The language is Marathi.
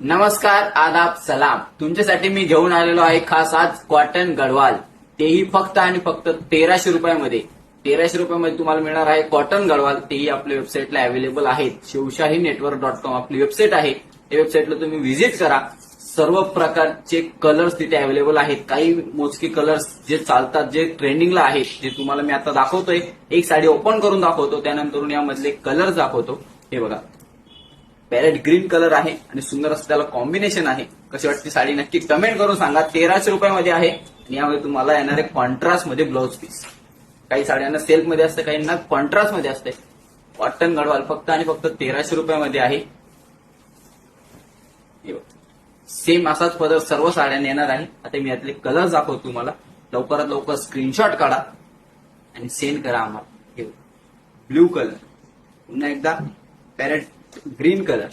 नमस्कार आदाब सलाम. तुमच्यासाठी मी घेऊन आलेलो आहे खास आज कॉटन गडवाल. तेही फक्त आणि फक्त तेराशे रुपयामध्ये. तेराशे रुपयामध्ये तुम्हाला मिळणार आहे कॉटन गडवाल. तेही आपल्या वेबसाईटला अवेलेबल आहेत. शिवशाही नेटवर्क डॉट कॉम आपली वेबसाईट आहे. त्या वेबसाईटला तुम्ही व्हिजिट करा. सर्व प्रकारचे कलर्स तिथे अवेलेबल आहेत. काही मोजके कलर्स जे चालतात जे ट्रेंडिंगला आहेत जे तुम्हाला मी आता दाखवतोय. एक साडी ओपन करून दाखवतो. त्यानंतर यामधले कलर्स दाखवतो. हे बघा. पॅरेट ग्रीन कलर आहे आणि सुंदर असं त्याला कॉम्बिनेशन आहे. कशी वाटते साडी नक्की कमेंट करून सांगा. तेराशे रुपयामध्ये आहे आणि यामध्ये तुम्हाला येणारे कॉन्ट्रास्टमध्ये ब्लाऊज पीस काही साड्यांना सेल्फमध्ये असते काहींना कॉन्ट्रास्टमध्ये असते कॉटन गडवाल फक्त आणि फक्त तेराशे रुपयामध्ये आहे. सेम असाच पदर सर्व साड्यांना येणार आहे. आता मी यातले कलर दाखवतो तुम्हाला. लवकरात लवकर स्क्रीनशॉट काढा आणि सेंड करा आम्हाला. ब्ल्यू कलर पुन्हा एकदा पॅरेट ग्रीन कलर